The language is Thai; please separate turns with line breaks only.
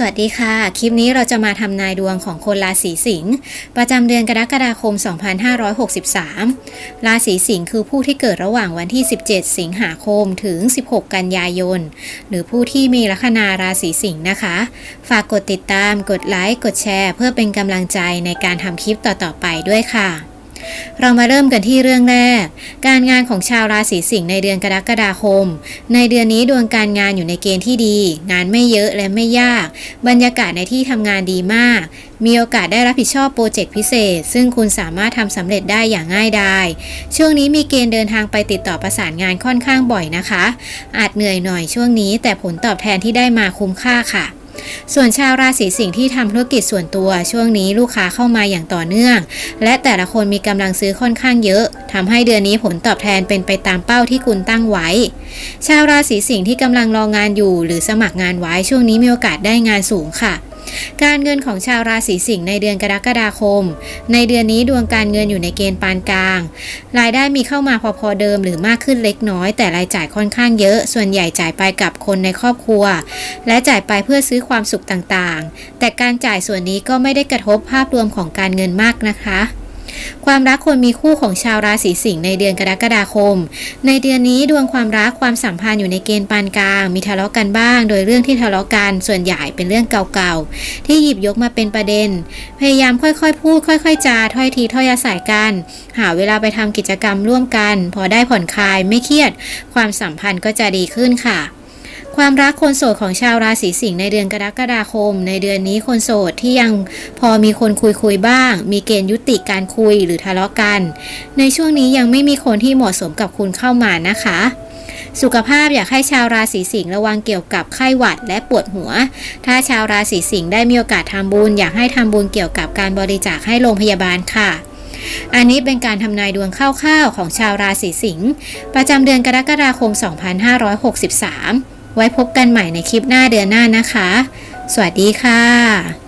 สวัสดีค่ะ คลิปนี้เราจะมาทำนายดวงของคนราศีสิงห์ประจำเดือนกรกฎาคม 2563 ราศีสิงห์คือผู้ที่เกิดระหว่างวันที่ 17 สิงหาคมถึง 16 กันยายน หรือผู้ที่มีลัคนาราศีสิงห์นะคะ ฝากกดติดตาม กดไลค์ กดแชร์ เพื่อเป็นกำลังใจในการทำคลิปต่อๆไปด้วยค่ะ เรามาเริ่มกันที่เรื่องแรก การงานของชาวราศีสิงห์ในเดือนกรกฎาคม ในเดือนนี้ดวงการงานอยู่ในเกณฑ์ที่ดี งานไม่เยอะและไม่ยาก บรรยากาศในที่ทำงานดีมาก มีโอกาสได้รับผิดชอบโปรเจกต์พิเศษ ซึ่งคุณสามารถทำสำเร็จได้อย่างง่ายดายช่วงนี้มีเกณฑ์เดินทางไปติดต่อประสานงานค่อนข้างบ่อยนะคะ อาจเหนื่อยหน่อยช่วงนี้ แต่ผลตอบแทนที่ได้มาคุ้มค่าค่ะ ส่วนชาวราศีสิงห์ที่ทำธุรกิจส่วนตัวช่วงนี้ลูกค้าเข้ามาอย่างต่อเนื่อง และแต่ละคนมีกำลังซื้อค่อนข้างเยอะทำให้เดือนนี้ผลตอบแทนเป็นไปตามเป้าที่คุณตั้งไว้ ชาวราศีสิงห์ที่กำลังรองานอยู่ หรือสมัครงานไว้ช่วงนี้มีโอกาสได้งานสูงค่ะ การเงินของชาวราศีสิงห์ในเดือนกรกฎาคม ในเดือนนี้ดวงการเงินอยู่ในเกณฑ์ปานกลาง รายได้มีเข้ามาพอๆเดิมหรือมากขึ้นเล็กน้อย แต่รายจ่ายค่อนข้างเยอะ ส่วนใหญ่จ่ายไปกับคนในครอบครัว และจ่ายไปเพื่อซื้อความสุขต่างๆ แต่การจ่ายส่วนนี้ก็ไม่ได้กระทบภาพรวมของการเงินมากนะคะ ความรักคนมีคู่ของชาวราศีสิงห์ในเดือนกรกฎาคม ในเดือนนี้ดวงความรักความสัมพันธ์อยู่ในเกณฑ์ปานกลาง มีทะเลาะกันบ้าง โดยเรื่องที่ทะเลาะกันส่วนใหญ่เป็นเรื่องเก่าๆ ที่หยิบยกมาเป็นประเด็น พยายามค่อยๆ พูด ค่อย ๆ จาถ้อยทีถ้อยอาศัยกัน หาเวลาไปทำกิจกรรมร่วมกัน พอได้ผ่อนคลายไม่เครียด ความสัมพันธ์ก็จะดีขึ้นค่ะ ความรักคนโสดของชาวราศีสิงห์ในเดือนกรกฎาคม ในเดือนนี้คนโสดที่ยังพอมีคนคุยคุยบ้าง มีเกณฑ์ยุติการคุยหรือทะเลาะกัน ในช่วงนี้ยังไม่มีคนที่เหมาะสมกับคุณเข้ามานะคะสุขภาพอยากให้ชาวราศีสิงห์ระวังเกี่ยวกับไข้หวัดและปวดหัว ถ้าชาวราศีสิงห์ได้มีโอกาสทำบุญ อยากให้ทำบุญเกี่ยวกับการบริจาคให้โรงพยาบาลค่ะ อันนี้เป็นการทำนายดวงคร่าวๆของชาวราศีสิงห์ประจำเดือนกรกฎาคม 2563 ไว้พบกันใหม่ในคลิปหน้าเดือนหน้านะคะ สวัสดีค่ะ